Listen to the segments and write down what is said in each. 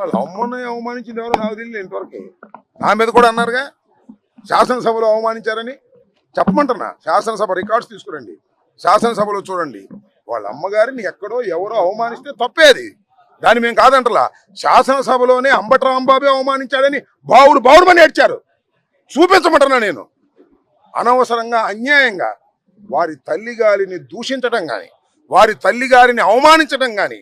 వాళ్ళ అమ్మను అవమానించింది ఎవరో నాకు తెలియదు ఇంతవరకు. నా మీద కూడా అన్నారుగా? శాసనసభలో అవమానించారని? చెప్పమంటున్నా. శాసనసభ రికార్డ్స్ తీసుకురండి. శాసనసభలో చూడండి. వాళ్ళ అమ్మగారిని ఎక్కడో ఎవరో అవమానిస్తే తప్పేది దాన్ని మేము కాదంటలా. శాసనసభలోనే అంబటరాంబాబే అవమానించాడని బావుడు బావుడుమని ఏడ్చారు. చూపించమంటున్నా నేను. అనవసరంగా అన్యాయంగా వారి తల్లిగారిని దూషించడం కానీ వారి తల్లిగారిని అవమానించడం కానీ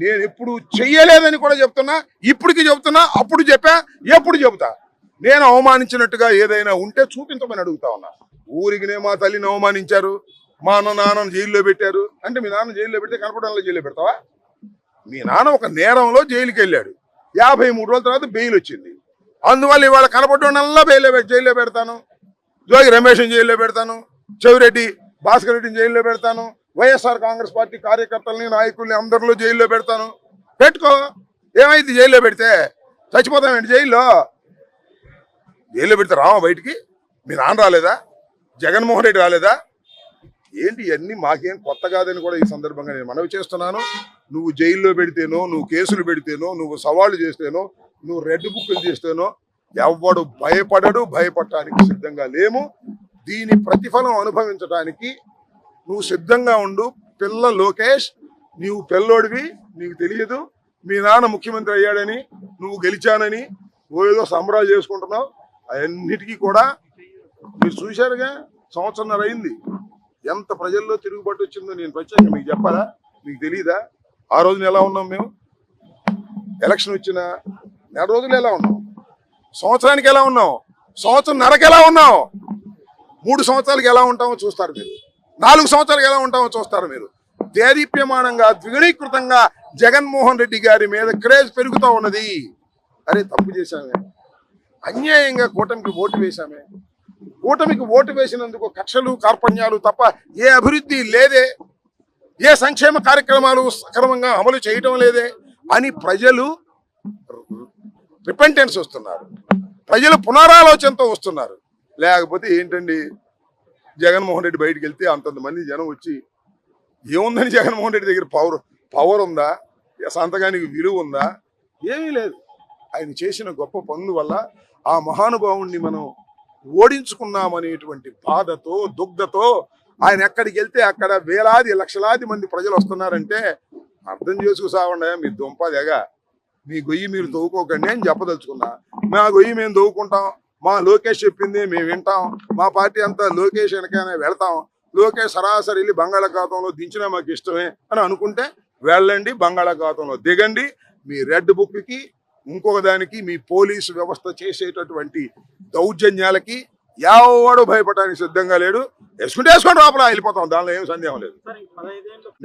నేను ఎప్పుడు చెయ్యలేదని కూడా చెప్తున్నా ఇప్పటికి చెప్తున్నా అప్పుడు చెప్పా ఎప్పుడు చెబుతా. నేను అవమానించినట్టుగా ఏదైనా ఉంటే చూపించమని అడుగుతా ఉన్నా. ఊరికినే మా తల్లిని అవమానించారు మా అన్న నాన్నను జైల్లో పెట్టారు. అంటే మీ నాన్న జైల్లో పెడితే కనపడంలో జైల్లో పెడతావా? మీ నాన్న ఒక నేరంలో జైలుకి వెళ్ళాడు. యాభై మూడు రోజుల తర్వాత బెయిల్ వచ్చింది. అందువల్ల ఇవాళ కనపడడంలా బెయిల్లో జైల్లో పెడతాను. జోగి రమేష్ని జైల్లో పెడతాను. చెవిరెడ్డి భాస్కర్ రెడ్డిని జైల్లో పెడతాను. వైఎస్ఆర్ కాంగ్రెస్ పార్టీ కార్యకర్తల్ని నాయకుల్ని అందరిలో జైల్లో పెడతాను. పెట్టుకో. ఏమైంది జైల్లో పెడితే? చచ్చిపోతామేంటి జైల్లో? జైల్లో పెడితే రావా బయటికి? మీ నాన్న రాలేదా? జగన్మోహన్ రెడ్డి రాలేదా? ఏంటి ఇవన్నీ? మాకేం కొత్త కాదని కూడా ఈ సందర్భంగా నేను మనవి చేస్తున్నాను. నువ్వు జైల్లో పెడితేనో నువ్వు కేసులు పెడితేనో నువ్వు సవాళ్ళు చేస్తేనో నువ్వు రెడ్ బుక్లు చేస్తేనో ఎవ్వడు భయపడడు భయపడటానికి సిద్ధంగా లేము. దీని ప్రతిఫలం అనుభవించడానికి నువ్వు సిద్ధంగా ఉండు. పిల్ల లోకేష్ నీవు పిల్లోడివి నీకు తెలియదు. మీ నాన్న ముఖ్యమంత్రి అయ్యాడని నువ్వు గెలిచానని ఓ ఏదో సంబరాలు చేసుకుంటున్నావు. అవన్నిటికీ కూడా మీరు చూశారుగా సంవత్సరంన్నర అయింది. ఎంత ప్రజల్లో తిరుగుబాటు వచ్చిందో నేను ప్రత్యేకంగా మీకు చెప్పాలా? మీకు తెలియదా ఆ రోజున ఎలా ఉన్నాం మేము? ఎలక్షన్ వచ్చిన నెల రోజులు ఎలా ఉన్నాం? సంవత్సరానికి ఎలా ఉన్నాం? సంవత్సరం నరకెలా ఎలా ఉన్నాం? మూడు సంవత్సరాలకి ఎలా ఉంటామో చూస్తారు మీరు. నాలుగు సంవత్సరాలు ఎలా ఉంటామో చూస్తారు మీరు. దేదీప్యమానంగా ద్విగుణీకృతంగా జగన్మోహన్ రెడ్డి గారి మీద క్రేజ్ పెరుగుతూ ఉన్నది. అరే తప్పు చేశామే. అన్యాయంగా కూటమికి ఓటు వేశామే. కూటమికి ఓటు వేసినందుకు కక్షలు కార్పణ్యాలు తప్ప ఏ అభివృద్ధి లేదే. ఏ సంక్షేమ కార్యక్రమాలు సక్రమంగా అమలు చేయటం లేదే. అని ప్రజలు రిపెంటెన్స్ వస్తున్నారు. ప్రజలు పునరాలోచనతో వస్తున్నారు. లేకపోతే ఏంటండి? జగన్మోహన్ రెడ్డి బయటికి వెళ్తే అంతంతమంది జనం వచ్చి ఏముందని జగన్మోహన్ రెడ్డి దగ్గర పవర్ పవర్ ఉందా? సంతకానికి విలువ ఉందా? ఏమీ లేదు. ఆయన చేసిన గొప్ప పనుల వల్ల ఆ మహానుభావుణ్ణి మనం ఓడించుకున్నామనేటువంటి బాధతో దుగ్ధతో ఆయన ఎక్కడికి వెళ్తే అక్కడ వేలాది లక్షలాది మంది ప్రజలు వస్తున్నారంటే అర్థం చేసుకుసావండి మీ దుంపదెగ మీ గొయ్యి మీరు తవ్వుకోకండి అని చెప్పదలుచుకున్నా. మా గొయ్యి మేము తవ్వుకుంటాం. మా లోకేష్ చెప్పింది మేము వింటాం. మా పార్టీ అంతా లోకేష్ వెనకనే వెళ్తాం. లోకేష్ సరాసరి వెళ్ళి బంగాళాఖాతంలో దించినా మాకు ఇష్టమే అని అనుకుంటే వెళ్ళండి బంగాళాఖాతంలో దిగండి. మీ రెడ్ బుక్కి ఇంకొక దానికి మీ పోలీసు వ్యవస్థ చేసేటటువంటి దౌర్జన్యాలకి ఎవడు భయపడడానికి సిద్ధంగా లేడు. వేసుకుంటే వేసుకొని లోపల వెళ్ళిపోతాం. దానిలో ఏం సందేహం లేదు.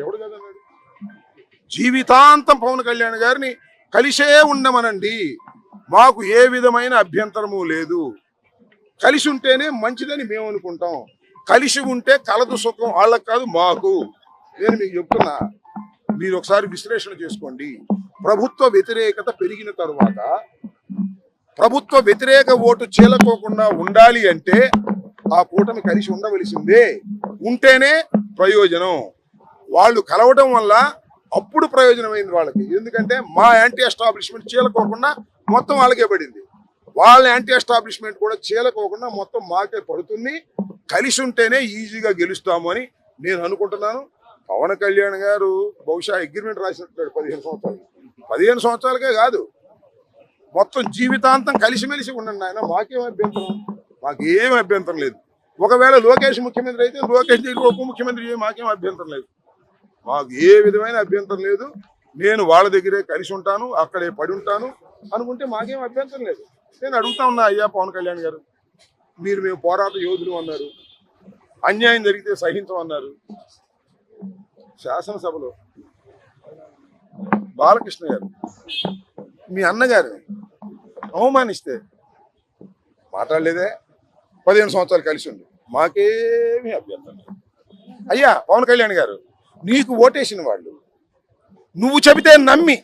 ఎవడు జీవితాంతం పవన్ కళ్యాణ్ గారిని కలిసే ఉండమనండి. మాకు ఏ విధమైన అభ్యంతరము లేదు. కలిసి ఉంటేనే మంచిదని మేము అనుకుంటాం. కలిసి ఉంటే కలదు సుఖం వాళ్ళకి కాదు మాకు. నేను మీకు చెప్తున్నా మీరు ఒకసారి విశ్లేషణ చేసుకోండి. ప్రభుత్వ వ్యతిరేకత పెరిగిన తరువాత ప్రభుత్వ వ్యతిరేక ఓటు చీలకోకుండా ఉండాలి అంటే ఆ కూటమి కలిసి ఉండవలసిందే. ఉంటేనే ప్రయోజనం. వాళ్ళు కలవడం వల్ల అప్పుడు ప్రయోజనమైంది వాళ్ళకి. ఎందుకంటే మా యాంటీ ఎస్టాబ్లిష్మెంట్ చీలకోకుండా మొత్తం వాళ్ళకే పడింది. వాళ్ళ యాంటీ ఎస్టాబ్లిష్మెంట్ కూడా చీలకోకుండా మొత్తం మాకే పడుతుంది. కలిసి ఉంటేనే ఈజీగా గెలుస్తాము అని నేను అనుకుంటున్నాను. పవన్ కళ్యాణ్ గారు బహుశా అగ్రిమెంట్ రాసినట్టు పదిహేను సంవత్సరాలు పదిహేను సంవత్సరాలకే కాదు. మొత్తం జీవితాంతం కలిసిమెలిసి ఉండండి ఆయన మాకేం అభ్యంతరం? మాకేం అభ్యంతరం లేదు. ఒకవేళ లోకేష్ ముఖ్యమంత్రి అయితే లోకేష్ దగ్గర ఉప ముఖ్యమంత్రి మాకేం అభ్యంతరం లేదు. మాకు ఏ విధమైన అభ్యంతరం లేదు. నేను వాళ్ళ దగ్గరే కలిసి ఉంటాను అక్కడే పడి ఉంటాను. అనుకుంటే మాకేం అభ్యంతరం లేదు. నేను అడుగుతా ఉన్నా అయ్యా పవన్ కళ్యాణ్ గారు మీరు మేము పోరాట యోధులు అన్నారు. అన్యాయం జరిగితే సహించమన్నారు శాసనసభలో బాలకృష్ణ గారు మీ అన్నగారిని అవమానిస్తే మాట్లాడలేదే. పదిహేను సంవత్సరాలు కలిసి ఉంది మాకేమీ అభ్యంతరం లేదు. అయ్యా పవన్ కళ్యాణ్ గారు నీకు ఓటేసిన వాళ్ళు నువ్వు చెబితే నమ్మి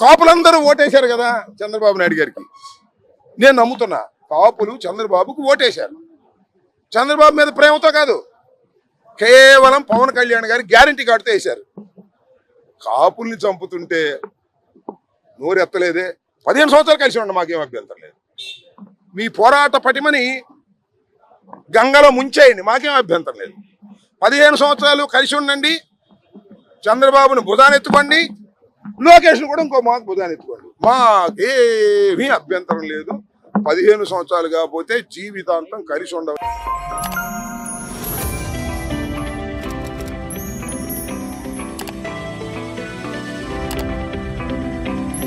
కాపులందరూ ఓటేశారు కదా చంద్రబాబు నాయుడు గారికి. నేను నమ్ముతున్నా కాపులు చంద్రబాబుకు ఓటేశారు. చంద్రబాబు మీద ప్రేమతో కాదు కేవలం పవన్ కళ్యాణ్ గారి గ్యారంటీ కార్డుతో వేశారు కాపుల్ని చంపుతుంటే నోరెత్తలేదే. పదిహేను సంవత్సరాలు కలిసి ఉండ మాకేం అభ్యంతరం లేదు. మీ పోరాట పటిమని గంగలో ముంచేయండి మాకేం అభ్యంతరం లేదు. పదిహేను సంవత్సరాలు కలిసి ఉండండి చంద్రబాబును భుజానెత్తుకోండి లోకేష్ కూడా ఇంకో మాకు భుజానెత్తుకోండి మాకేమీ అభ్యంతరం లేదు. పదిహేను సంవత్సరాలు కాకపోతే జీవితాంతం కలిసి ఉండవు